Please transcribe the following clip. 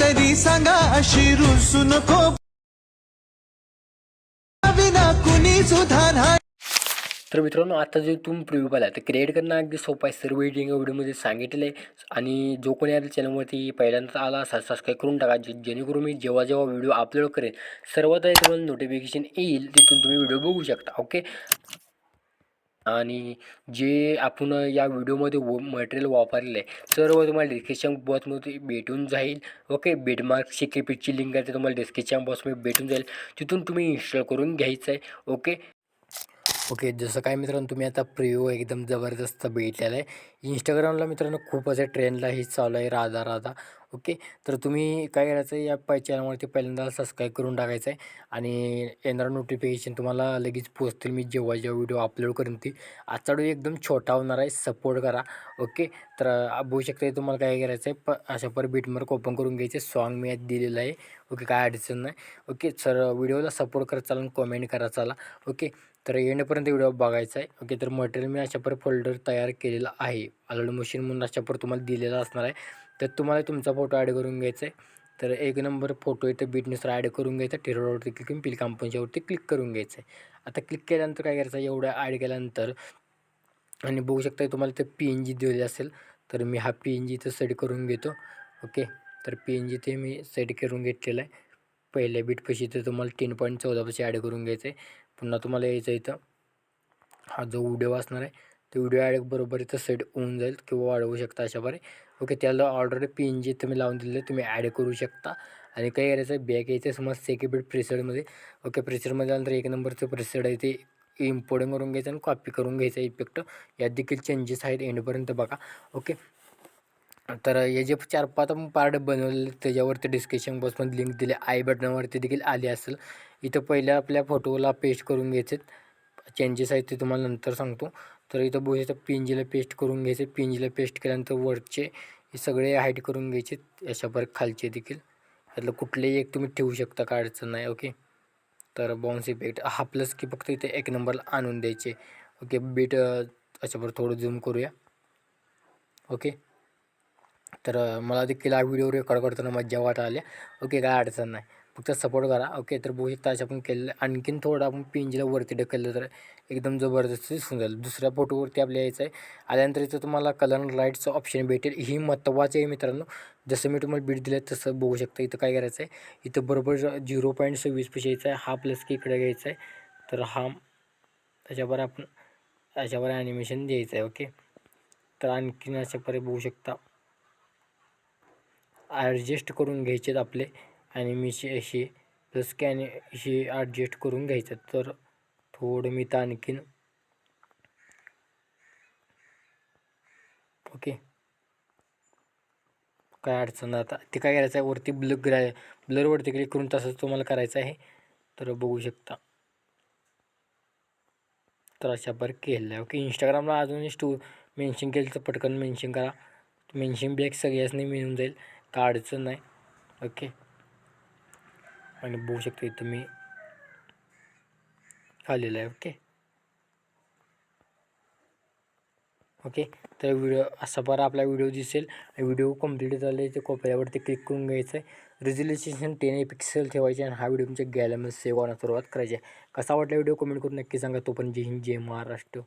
तरी सांगा अशी रुसू नको. विना कुणी सुद्धा नाही. तर मित्रांनो आता जो तुम्ही प्रिव्ह्यू पाहिला तर क्रिएट करणं अगदी सोपं आहे. सर्व एडिटिंग व्हिडिओमध्ये सांगितलं आहे. आणि जो कोणी आता चॅनलवरती पहिल्यांदा आला असा सबस्क्राईब करून टाका. जे जेणेकरून मी जेव्हा जेव्हा व्हिडिओ अपलोड करेन सर्वात आधी तुम्हाला नोटिफिकेशन येईल तिथून तुम्ही व्हिडिओ बघू शकता ओके आणि जे आपण या व्हिडिओमध्ये व मटेरियल वापरलेलं आहे सर्व तुम्हाला डिस्क्रिप्शन बॉक्समध्ये भेटून जाईल. ओके बेडमार्क शिकेपीची लिंक आहे ते तुम्हाला डिस्क्रिप्शन बॉक्समध्ये भेटून जाईल. तिथून तुम्ही इन्स्टॉल करून घ्यायचं आहे. ओके ओके जसं काय मित्रांनो तुम्ही आता प्रिव्ह्यू एकदम जबरदस्त भेटलेला आहे. इंस्टाग्रामला मित्रांनो खूप असे ट्रेंडला हे चालू आहे राधा राधा ओके? तर तुम्ही काय करायचं आहे या पाय चॅनलवरती पहिल्यांदा सबस्क्राईब करून टाकायचं आहे आणि येणारं नोटिफिकेशन तुम्हाला लगेच पोचतील मी जेव्हा जेव्हा व्हिडिओ अपलोड करेन ती. आजचा व्हिडिओ एकदम छोटा होणार आहे. सपोर्ट करा. ओके? तर बघू शकता तुम्हाला काय करायचं आहे प अशा पर बीटमार्क ओपन करून घ्यायचे. सॉन्ग मी यात दिलेलं आहे. ओके? काय अडचण नाही. ओके? सर व्हिडिओला सपोर्ट करत चाला कॉमेंट करा चाला. ओके? तर येण्यापर्यंत व्हिडिओ बघायचा आहे. ओके? तर मटेरियल मी अशा पर फोल्डर तयार केलेला आहे. अलर्ट मशीन म्हणून अशा पर तुम्हाला दिलेला असणार आहे. तर तुम्हाला तुमचा फोटो ॲड करून घ्यायचा आहे. तर एक नंबर फोटो इथं बीटनुसार ॲड करून घ्यायचा. टिरोडवरती क्लिक करून पिल कंपनीच्यावरती क्लिक करून घ्यायचं आहे. आता क्लिक केल्यानंतर काय करायचं? आहे एवढं ॲड केल्यानंतर आणि बघू शकता तुम्हाला ते पी एन जी दिलेली असेल तर मी हा पी एन जी इथं सेट करून घेतो. ओके तर पी एन जी ते मी सेट करून घेतलेलं आहे. पहिल्या बीटपाशी ते तुम्हाला तीन पॉईंट चौदापाशी ॲड करून घ्यायचं आहे. पुन्हा तुम्हाला यायचं इथं. हा जो व्हिडिओ असणार आहे तो व्हिडिओ ॲड बरोबर इथं सेट होऊन जाईल किंवा वाढवू शकता अशा प्रकारे ओके त्याला ऑलरेडी पी एन जी तुम्ही लावून दिलेलं तुम्ही ॲड करू शकता. आणि काय करायचं आहे बॅक यायचं समज सेकंड प्रेसरमध्ये ओके प्रेसरमध्ये आल्यानंतर एक नंबरचं प्रेसर आहे ते इम्पोर्टिंग करून घ्यायचं आणि कॉपी करून घ्यायचं इफेक्ट यात देखील चेंजेस आहेत एंडपर्यंत बघा. ओके तर हे जे चार पाच पार्ट बनवलेले त्याच्यावरती डिस्क्रिप्शन बॉक्समध्ये लिंक दिले. आय बटनावरती देखील आली असेल. इथं पहिल्या आपल्या फोटोला पेस्ट करून घ्यायचे चेंजेस आहेत ते तुम्हाला नंतर सांगतो. तर इथं बघू शकता पिंजीला पेस्ट करून घ्यायचे. पिंजीला पेस्ट केल्यानंतर वरचे हे सगळे हाईट करून घ्यायचे. अशा खालचे देखील. यातलं कुठलेही एक तुम्ही ठेवू शकता काय अडचण नाही ओके तर बाउन्स इफेक्ट हा प्लस की फक्त इथे एक नंबरला आणून द्यायचे. ओके बीट अशावर थोडं झूम करूया. ओके तर मला देखील हा व्हिडिओ रेकॉर्ड करताना मज्जा वाटा आल्या ओके काय अडचण नाही. फक्त सपोर्ट करा. ओके तर बघू शकता अशा आपण केलेलं आणखीन थोडं आपण पिंजीला वरती ढकललं तर एकदम जबरदस्त दिसून जाईल. दुसऱ्या फोटोवरती आपल्या यायचं आहे. आल्यानंतर इथं तुम्हाला कलर लाईटचं ऑप्शन भेटेल. ही महत्त्वाचं आहे मित्रांनो. जसं मी तुम्हाला बीट दिलं तसं बघू शकता इथं काय करायचं आहे. इथं बरोबर झिरो पॉईंट सव्वीस पैसे यायचं आहे. हा प्लस की इकडे घ्यायचा आहे. तर हा त्याच्यावर आपण अशावर ॲनिमेशन द्यायचं आहे. ओके तर आणखीन अशा परे बघू शकता. ॲडजस्ट करून घ्यायचे आहेत आपले. आणि मी अशी प्लस कॅन अशी ॲडजस्ट करून घ्यायचं तर थोडं मी तर आणखीन. ओके. काय अडचण आता. ते काय करायचं आहे वरती ब्लग ग्रा ब्लरवरती क्लिक करून तसंच तुम्हाला करायचं आहे. तर बघू शकता. तर अशा पर केलं आहे. ओके. इंस्टाग्रामला अजून स्टो मेन्शन केलं तर पटकन मेन्शन करा. मेन्शन बॅग नाही मिळून जाईल. काय अडचण नाही. ओके. आणि बघू शकता इथं मी आलेलं आहे ओके ओके तर व्हिडिओ असा बरा आपला व्हिडिओ दिसेल. व्हिडिओ कंप्लीट झाले ते कोपऱ्यावरती क्लिक करून घ्यायचं आहे रिझोल्युशन टेन पिक्सेल ठेवायचे आणि हा व्हिडिओ तुमच्या गॅलरीमध्ये सेव्ह होण्यास सुरुवात करायची आहे. कसा वाटला व्हिडिओ कमेंट करून नक्की सांगा. तो पण जय हिंद जय महाराष्ट्र.